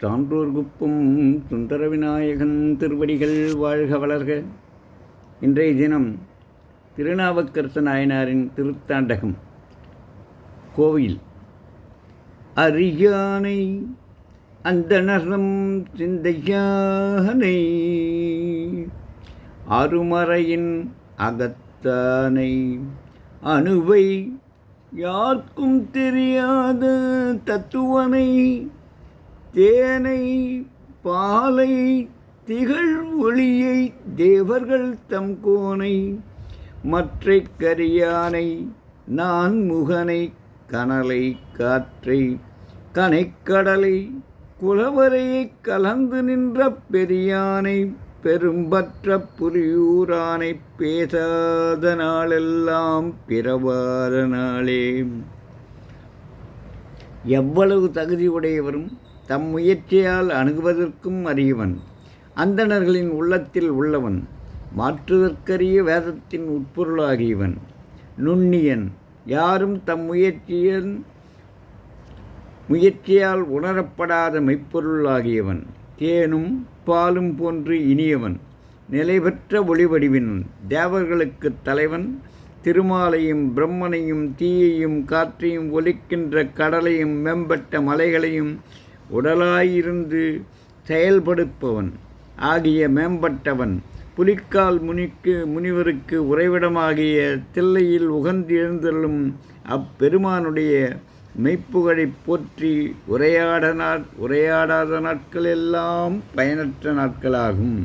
சான்றோர் குப்பம் சுந்தர விநாயகன் திருவடிகள் வாழ்க வளர்க. இன்றைய தினம் திருநாவுக்கரசு நாயனாரின் திருத்தாண்டகம். கோவில். அரியானை அந்த நரம் சிந்தையானை. அருமறையின் அகத்தானை. அணுவை யாருக்கும் தெரியாத தத்துவனை தேனை பாலை திகழ் ஒளியை தேவர்கள் தம் கோனை மற்றை கரியானை நான் முகனை கனலை காற்றை கனைக்கடலை குலவரையை கலந்து நின்ற பெரியானை பெரும்பற்ற புலியூரானை பேசாத நாளெல்லாம் பிறவாத நாளே. எவ்வளவு தகுதி உடையவரும் தம் முயற்சியால் அணுகுவதற்கும் அறியவன். அந்தணர்களின் உள்ளத்தில் உள்ளவன் மாற்றுவதற்கரிய வேதத்தின் உட்பொருளாகியவன். நுண்ணியன் யாரும் தம் முயற்சியன் முயற்சியால் உணரப்படாத மெய்ப்பொருளாகியவன். தேனும் பாலும் போன்று இனியவன். நிலைபெற்ற ஒளிவடிவின் தேவர்களுக்கு தலைவன். திருமாலையும் பிரம்மனையும் தீயையும் காற்றையும் ஒலிக்கின்ற கடலையும் மேம்பட்ட மலைகளையும் உடலாயிருந்து செயல்படுப்பவன் ஆகிய மேம்பட்டவன் புலிக்கால் முனிக்கு முனிவருக்கு உறைவிடமாகிய தில்லையில் உகந்திருந்தலும் அப்பெருமானுடைய மெய்ப்புகழைப் போற்றி உரையாட நாட் உரையாடாத நாட்கள் எல்லாம் பயனற்ற நாட்களாகும்.